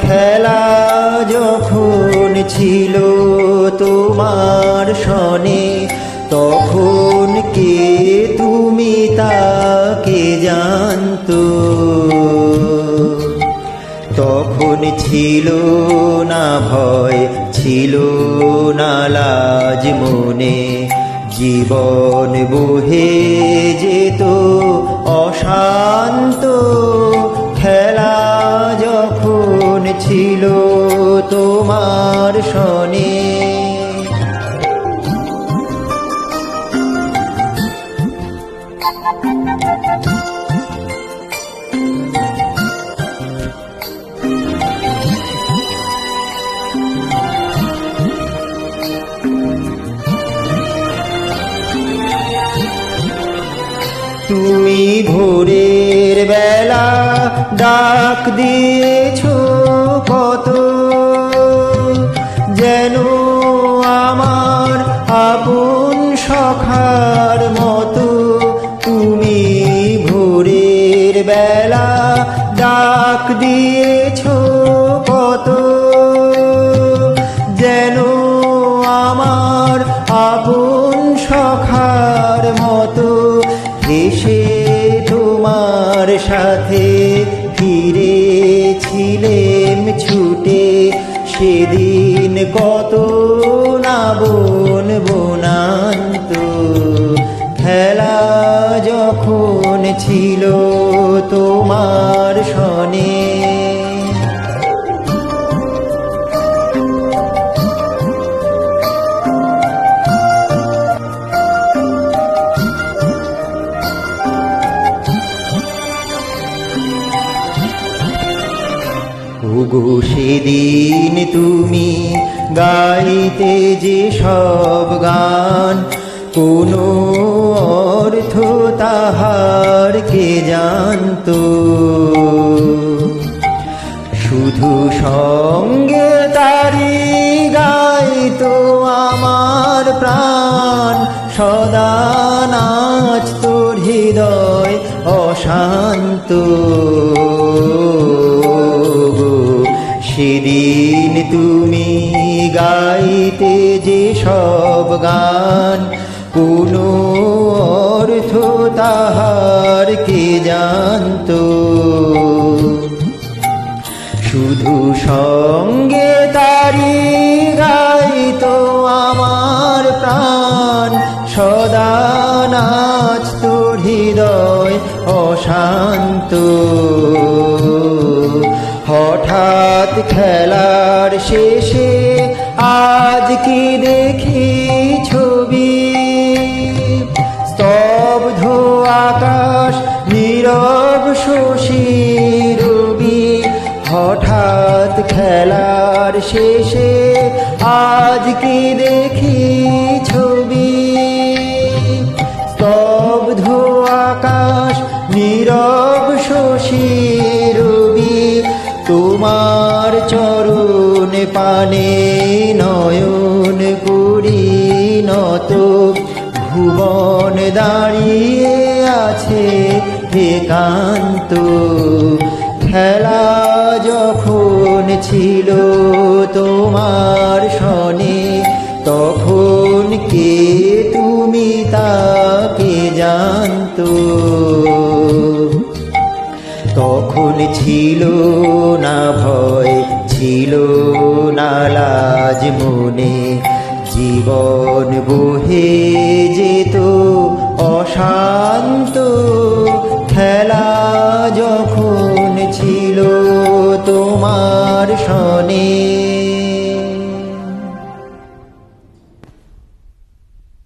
খেলা যখন ছিল তোমার সনে তখন কে তুমি তাকে জানতো? তখন ছিল না ভয়, ছিল না লাজ মনে। জীবন বহে যেত অশান্ত, খেলা যখন ছিল তোমার সনে তুমি ভোরের বেলা ডাক দিয়েছ। কত যেন আমার আপন সখার মতো। তুমি ভোরের বেলা ডাক দিয়েছ কত যেন আমার আপন সখার মতো। এসে তোমার সাথে ফিরেছিলেম ছুটে সেদিন কত না বোন বোনান্ত। খেলা যখন ছিল তোমার সনে ওগো সেদিন তুমি গাইতে যে সব গান, কোনো অর্থ তাহার কে জানতো? শুধু সঙ্গে তারি গাইতো আমার প্রাণ, সদা নাচ তোর হৃদয় অশান্ত। সেদিন তুমি গাইতে যে সব গান, কোনো অর্থ তাহার কে জানতো? শুধু সঙ্গে তারি গাইতো আমার প্রাণ, সদা নাচ তোর হৃদয় অশান্ত। হঠাৎ খেলার শেষে আজ কি দেখি ছবি? স্তব্ধ আকাশ, নীরব শশী রবি, হঠাৎ খেলার শেষে আজ কি দেখি পানে নয়ন করি নত ভুবন দাঁড়িয়ে আছে একান্ত। খেলা যখন ছিল তোমার সনে তখন কে তুমি তাকে জানতো? তখন ছিল না ভয়, ছিল নালাজ মনে জীবন বহে যেত অশান্ত। খেলা যখন ছিল তোমার শনে